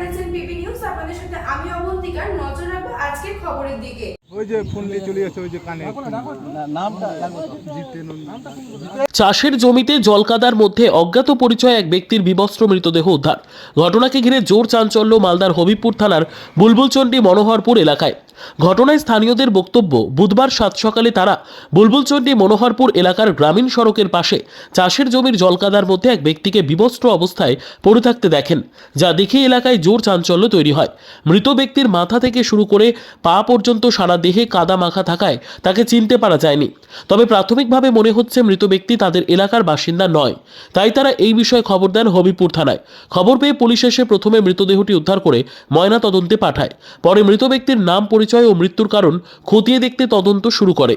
দেখছেন PP news আপনাদের সাথে আমি অবন্তিকার নজর রাখব আজকের খবরের দিকে চাষের জমিতে জলকাদার মধ্যে অজ্ঞাত পরিচয় এক ব্যক্তির বিবস্ত্র মৃতদেহ উদ্ধার। ঘটনাকে ঘিরে জোর চাঞ্চল্য মালদার হবিবপুর থানার বুলবুলচন্ডী মনোহরপুর এলাকায়। ঘটনায় স্থানীয়দের বক্তব্য, বুধবার সাত সকালে তারা বুলবুলচন্ডী মনোহরপুর এলাকার গ্রামীণ সড়কের পাশে চাষের জমির জলকাদার মধ্যে এক ব্যক্তিকে বিবস্ত্র অবস্থায় পড়ে থাকতে দেখেন, যা দেখে এলাকায় জোর চাঞ্চল্য তৈরি হয়। মৃত ব্যক্তির মাথা থেকে শুরু করে পা পর্যন্ত সারা দেহে কাদা মাখা থাকায় তাকে চিনতে পারা যায়নি। তবে প্রাথমিকভাবে মনে হচ্ছে মৃত ব্যক্তি তাদের এলাকার বাসিন্দা নয়। তাই তারা এই বিষয়ে খবর দেন হবিপুর থানায়। খবর পেয়ে পুলিশ এসে প্রথমে মৃতদেহটি উদ্ধার করে ময়না তদন্তে পাঠায়। পরে মৃত ব্যক্তির নাম, পরিচয় ও মৃত্যুর কারণ খতিয়ে দেখতে তদন্ত শুরু করে।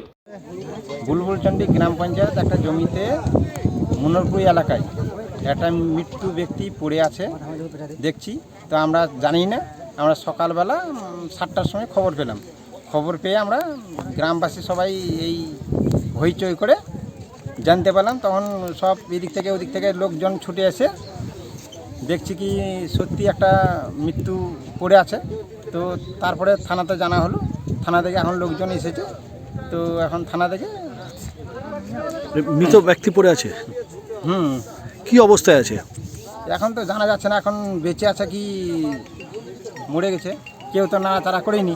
বুলবুলচন্ডী গ্রাম পঞ্চায়েত, একটা জমিতে মনোরপুর এলাকায় একটা মৃত্যু ব্যক্তি পড়ে আছে, দেখছি। তো আমরা জানি না, আমরা সকালবেলা সাতটার সময় খবর পেলাম। খবর পেয়ে আমরা গ্রামবাসী সবাই এই হইচই করে জানতে পারলাম। তখন সব এদিক থেকে ওদিক থেকে লোকজন ছুটে এসে দেখছি কি সত্যি একটা মৃত্যু পড়ে আছে। তো তারপরে থানাতে জানা হলো। থানা থেকে এখন লোকজন এসেছে। তো এখন থানা থেকে মৃত ব্যক্তি পড়ে আছে? হুম। কি অবস্থায় আছে? এখন তো জানা যাচ্ছে না এখন বেঁচে আছে কি মরে গেছে। কেউ তো নাড়াচাড়া করেনি।